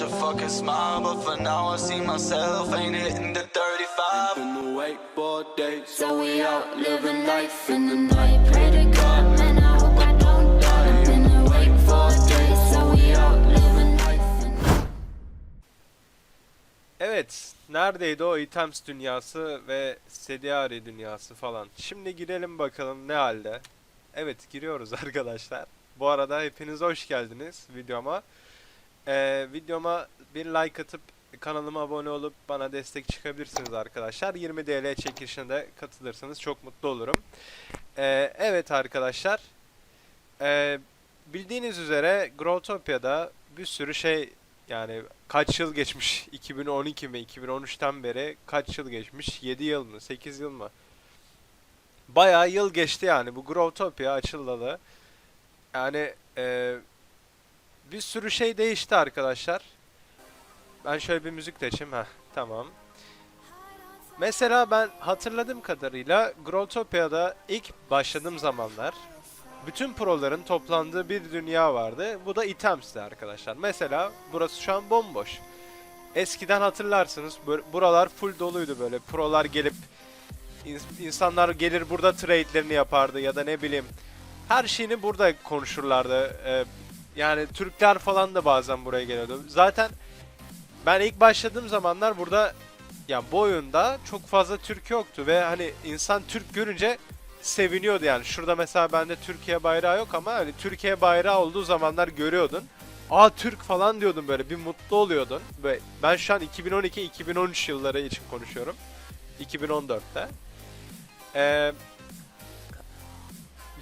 such a fucking smile, but for now I see myself ain't hitting the 35. Been awake for days, So we out living life in the night. Pray to God, man, I hope I don't die. Been awake for days, so we out living life in the Evet, neredeydi o items dünyası ve Sediari dünyası falan. Şimdi girelim bakalım ne halde. Evet, giriyoruz arkadaşlar. Bu arada hepiniz hoş geldiniz videoma. Ee, videoma bir like atıp kanalıma abone olup bana destek çıkabilirsiniz arkadaşlar. 20 TL çekilişine de katılırsanız çok mutlu olurum. Ee, evet arkadaşlar. Ee, bildiğiniz üzere Growtopia'da bir sürü şey yani kaç yıl geçmiş? 2012 mi? 2013'ten beri kaç yıl geçmiş? 7 yıl mı? 8 yıl mı? Bayağı yıl geçti yani. Bu Growtopia açılalı. Yani e, bir sürü şey değişti arkadaşlar. Ben şöyle bir müzik de açayım. Heh, tamam. Mesela ben hatırladığım kadarıyla Growtopia'da ilk başladığım zamanlar bütün proların toplandığı bir dünya vardı. Bu da items'ti arkadaşlar. Mesela burası şu an bomboş. Eskiden hatırlarsınız buralar full doluydu böyle. Prolar gelip ins- insanlar gelir burada trade'lerini yapardı ya da ne bileyim her şeyini burada konuşurlardı. Ee, yani Türkler falan da bazen buraya geliyordu. Zaten ben ilk başladığım zamanlar burada ya bu oyunda çok fazla Türk yoktu ve hani insan Türk görünce seviniyordu yani. Şurada mesela bende Türkiye bayrağı yok ama hani Türkiye bayrağı olduğu zamanlar görüyordun. Aa Türk falan diyordun böyle bir mutlu oluyordun. Ve ben şu an 2012-2013 yılları için konuşuyorum. 2014'te. Ee,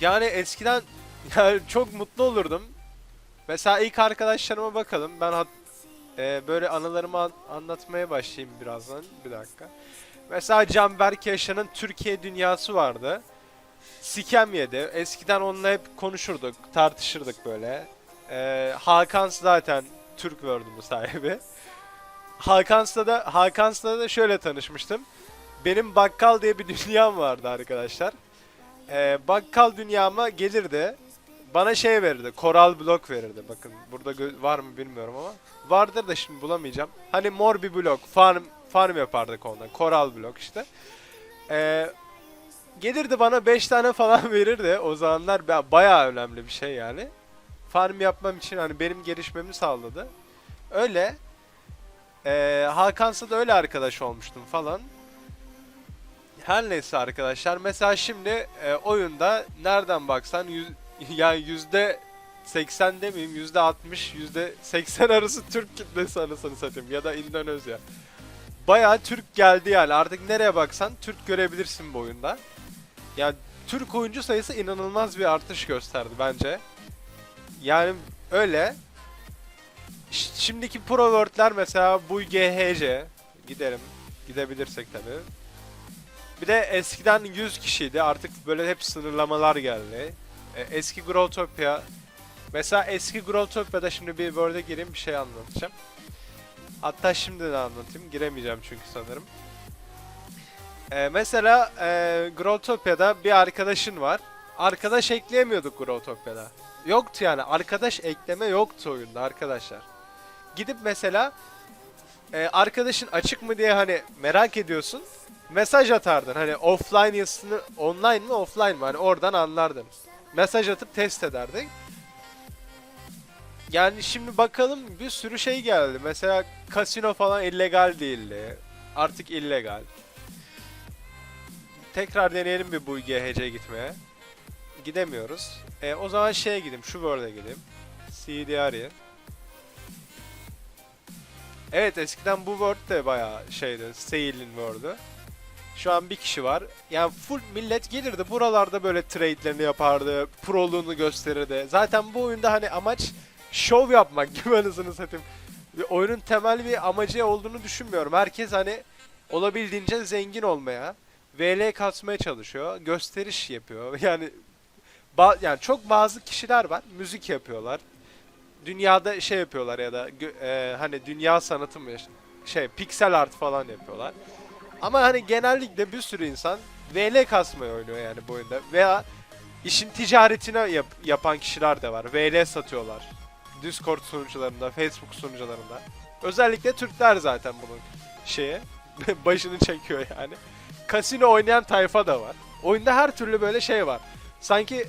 yani eskiden yani çok mutlu olurdum. Mesela ilk arkadaşlarıma bakalım. Ben hat- e, böyle anılarımı an- anlatmaya başlayayım birazdan. Bir dakika. Mesela Canberk Yaşar'ın Türkiye dünyası vardı. Sikem yedi. Eskiden onunla hep konuşurduk, tartışırdık böyle. Ee, Hakan zaten Türk World'un sahibi. Hakan'sla da Hakan'sla da şöyle tanışmıştım. Benim bakkal diye bir dünyam vardı arkadaşlar. Ee, bakkal dünyama gelirdi. Bana şey verirdi. Koral blok verirdi. Bakın burada var mı bilmiyorum ama. Vardır da şimdi bulamayacağım. Hani mor bir blok. Farm farm yapardık ondan. Koral blok işte. Ee, gelirdi bana 5 tane falan verirdi. O zamanlar ba- bayağı önemli bir şey yani. Farm yapmam için hani benim gelişmemi sağladı. Öyle. Ee, Hakan'sa da öyle arkadaş olmuştum falan. Her neyse arkadaşlar. Mesela şimdi e, oyunda nereden baksan yüz, yani yüzde 80 demeyeyim yüzde 60 yüzde 80 arası Türk kitlesi anasını satayım ya da Endonezya. Bayağı Türk geldi yani artık nereye baksan Türk görebilirsin bu oyunda. Yani Türk oyuncu sayısı inanılmaz bir artış gösterdi bence. Yani öyle. Ş- Şimdiki Pro World'ler mesela bu GHC. Gidelim. Gidebilirsek tabi. Bir de eskiden 100 kişiydi. Artık böyle hep sınırlamalar geldi. E, eski Growtopia. Mesela eski Growtopia'da şimdi bir World'e gireyim bir şey anlatacağım. Hatta şimdi de anlatayım. Giremeyeceğim çünkü sanırım. Ee, mesela e, Growtopia'da bir arkadaşın var. Arkadaş ekleyemiyorduk Growtopia'da. Yoktu yani. Arkadaş ekleme yoktu oyunda arkadaşlar. Gidip mesela e, arkadaşın açık mı diye hani merak ediyorsun. Mesaj atardın. Hani offline yazısını online mi offline mı? Hani oradan anlardın. Mesaj atıp test ederdik. Yani şimdi bakalım bir sürü şey geldi. Mesela kasino falan illegal değildi. Artık illegal. Tekrar deneyelim bir bu GHC gitmeye. Gidemiyoruz. E, o zaman şeye gideyim. Şu World'e gideyim. CDR'ye. Evet eskiden bu World de bayağı şeydi. Sail'in World'ü. Şu an bir kişi var. Yani full millet gelirdi. Buralarda böyle trade'lerini yapardı. Proluğunu gösterirdi. Zaten bu oyunda hani amaç şov yapmak gibi anasını satayım. Oyunun temel bir amacı olduğunu düşünmüyorum. Herkes hani olabildiğince zengin olmaya, VL kasmaya çalışıyor. Gösteriş yapıyor. Yani yani çok bazı kişiler var. Müzik yapıyorlar. Dünyada şey yapıyorlar ya da e, hani dünya sanatı mı şey piksel art falan yapıyorlar. Ama hani genellikle bir sürü insan VL kasmayı oynuyor yani bu oyunda. Veya işin ticaretine yap- yapan kişiler de var. VL satıyorlar. Discord sunucularında, Facebook sunucularında. Özellikle Türkler zaten bunun şeye başını çekiyor yani. Kasino oynayan tayfa da var. Oyunda her türlü böyle şey var. Sanki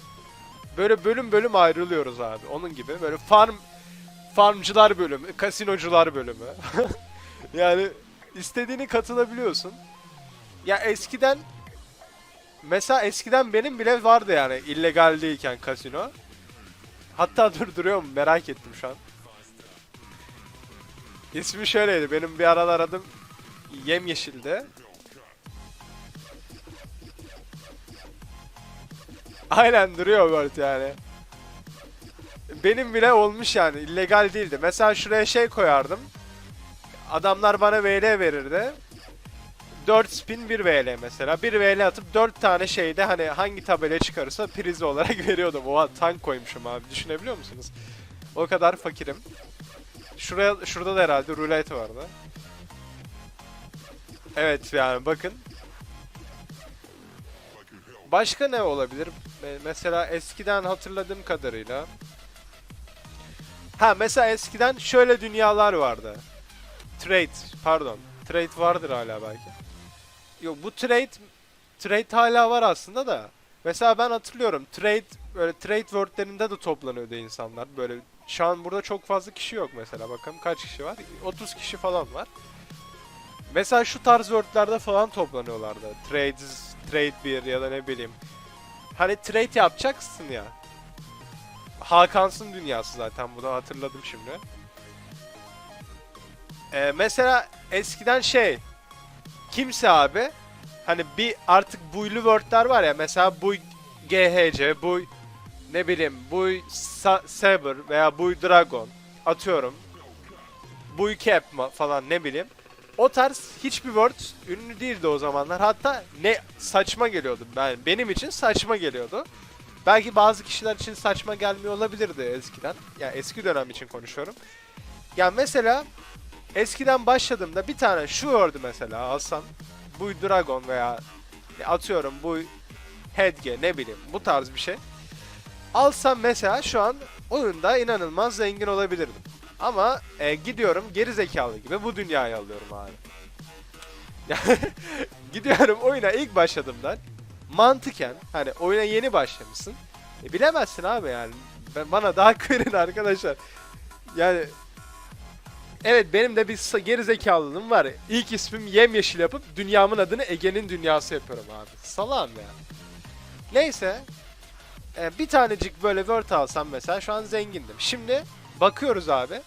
böyle bölüm bölüm ayrılıyoruz abi. Onun gibi böyle farm farmcılar bölümü, kasinocular bölümü. yani istediğini katılabiliyorsun. Ya eskiden mesela eskiden benim bile vardı yani illegal değilken kasino. Hatta dur duruyor mu merak ettim şu an. İsmi şöyleydi. Benim bir aralar adım Yemyeşil'di. Aynen duruyor Word yani. Benim bile olmuş yani. illegal değildi. Mesela şuraya şey koyardım. Adamlar bana VL verirdi. 4 spin 1 VL mesela. 1 VL atıp 4 tane şeyde hani hangi tabela çıkarırsa priz olarak veriyordum. Oha tank koymuşum abi. Düşünebiliyor musunuz? O kadar fakirim. Şuraya şurada da herhalde rulet vardı. Evet yani bakın. Başka ne olabilir? Me- Mesela eskiden hatırladığım kadarıyla Ha mesela eskiden şöyle dünyalar vardı. Trade, pardon. Trade vardır hala belki. Yok bu trade trade hala var aslında da. Mesela ben hatırlıyorum trade böyle trade wordlerinde de toplanıyordu insanlar. Böyle şu an burada çok fazla kişi yok mesela. Bakalım kaç kişi var? 30 kişi falan var. Mesela şu tarz wordlerde falan toplanıyorlardı. Trades, trade bir ya da ne bileyim. Hani trade yapacaksın ya. Hakans'ın dünyası zaten bunu hatırladım şimdi. Ee, mesela eskiden şey kimse abi hani bir artık buylu wordler var ya mesela buy GHC, buy ne bileyim buy Sa- Saber veya buy Dragon atıyorum. Buy Cap falan ne bileyim. O tarz hiçbir word ünlü değildi o zamanlar. Hatta ne saçma geliyordu. Ben benim için saçma geliyordu. Belki bazı kişiler için saçma gelmiyor olabilirdi eskiden. Yani eski dönem için konuşuyorum. Ya mesela eskiden başladığımda bir tane şu word'ü mesela alsam bu Dragon veya atıyorum bu Headge ne bileyim bu tarz bir şey. Alsam mesela şu an oyunda inanılmaz zengin olabilirdim. Ama e, gidiyorum geri zekalı gibi bu dünyayı alıyorum abi. gidiyorum oyuna ilk başladığımdan mantıken hani oyuna yeni başlamışsın. E, bilemezsin abi yani. Ben, bana daha verin arkadaşlar. Yani Evet benim de bir geri zekalılığım var. İlk ismim yemyeşil yapıp dünyamın adını Ege'nin dünyası yapıyorum abi. Salam ya. Neyse. e, bir tanecik böyle Word alsam mesela şu an zengindim. Şimdi bakıyoruz abi.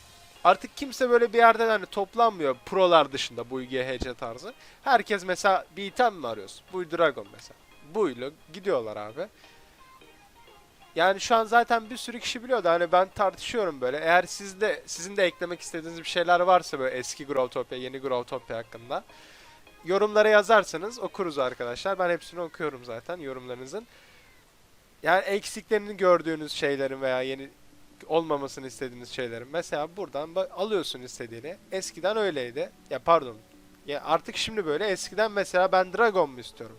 Artık kimse böyle bir yerden hani toplanmıyor prolar dışında bu GHC tarzı. Herkes mesela bir item mi arıyorsun? Bu Dragon mesela. Buyla gidiyorlar abi. Yani şu an zaten bir sürü kişi biliyordu. Hani ben tartışıyorum böyle. Eğer siz de sizin de eklemek istediğiniz bir şeyler varsa böyle eski Growtopia, yeni Growtopia hakkında yorumlara yazarsanız okuruz arkadaşlar. Ben hepsini okuyorum zaten yorumlarınızın. Yani eksiklerini gördüğünüz şeylerin veya yeni olmamasını istediğiniz şeylerin. Mesela buradan alıyorsun istediğini. Eskiden öyleydi. Ya pardon. Ya artık şimdi böyle. Eskiden mesela ben Dragon mu istiyorum?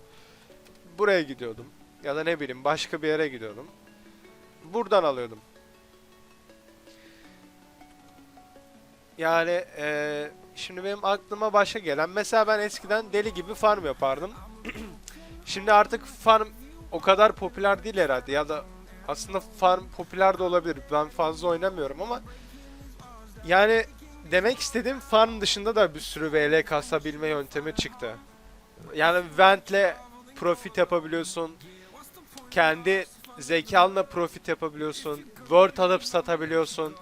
Buraya gidiyordum. Ya da ne bileyim başka bir yere gidiyordum. Buradan alıyordum. Yani eee, şimdi benim aklıma başka gelen mesela ben eskiden deli gibi farm yapardım. şimdi artık farm o kadar popüler değil herhalde ya da aslında farm popüler de olabilir. Ben fazla oynamıyorum ama yani demek istediğim farm dışında da bir sürü VL kasabilme yöntemi çıktı. Yani Vent'le profit yapabiliyorsun. Kendi zekanla profit yapabiliyorsun. Word alıp satabiliyorsun.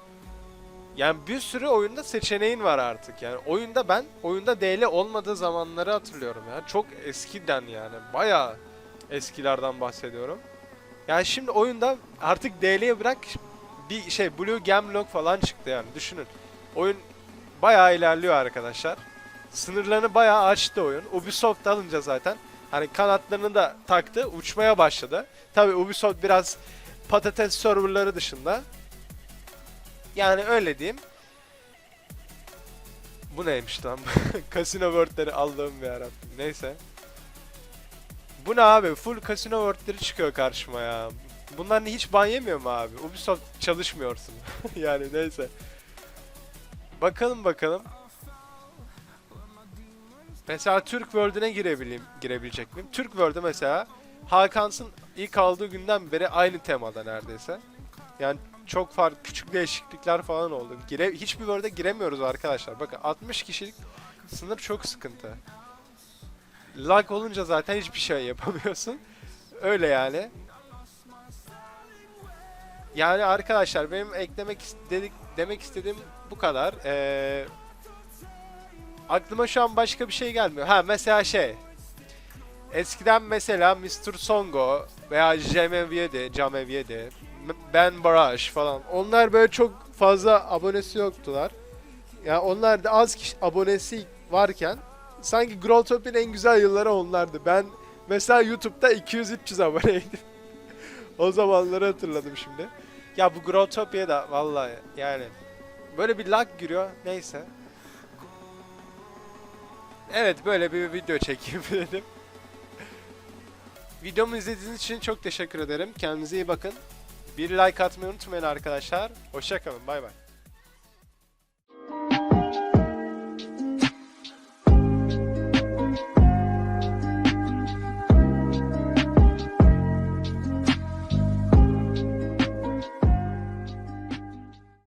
Yani bir sürü oyunda seçeneğin var artık yani. Oyunda ben oyunda DL olmadığı zamanları hatırlıyorum ya. Çok eskiden yani. Bayağı eskilerden bahsediyorum. Yani şimdi oyunda artık DL'ye bırak bir şey Blue Gamlock falan çıktı yani düşünün. Oyun bayağı ilerliyor arkadaşlar. Sınırlarını bayağı açtı oyun. Ubisoft alınca zaten hani kanatlarını da taktı, uçmaya başladı. Tabi Ubisoft biraz patates serverları dışında. Yani öyle diyeyim. Bu neymiş lan? Casino wordleri Allah'ım yarabbim. Neyse. Bu ne abi? Full casino wordleri çıkıyor karşıma ya. Bunların hiç ban yemiyor mu abi? Ubisoft çalışmıyorsun. yani neyse. Bakalım bakalım. Mesela Türk World'üne girebileyim, girebilecek miyim? Türk World'e mesela Hakans'ın ilk aldığı günden beri aynı temada neredeyse. Yani çok farklı küçük değişiklikler falan oldu. Gire, hiçbir World'e giremiyoruz arkadaşlar. Bakın 60 kişilik sınır çok sıkıntı. Lag olunca zaten hiçbir şey yapamıyorsun. Öyle yani. Yani arkadaşlar benim eklemek istedik demek istediğim bu kadar. Ee, aklıma şu an başka bir şey gelmiyor. Ha mesela şey. Eskiden mesela Mr. Songo veya Jameviede, M- Ben Baraj falan. Onlar böyle çok fazla abonesi yoktular. Yani onlar da az kişi abonesi varken sanki Growtopia'nın en güzel yılları onlardı. Ben mesela YouTube'da 200-300 aboneydim. o zamanları hatırladım şimdi. Ya bu Growtopia da vallahi yani böyle bir lag giriyor. Neyse. Evet böyle bir video çekeyim dedim. Videomu izlediğiniz için çok teşekkür ederim. Kendinize iyi bakın. Bir like atmayı unutmayın arkadaşlar. Hoşçakalın. Bay bay.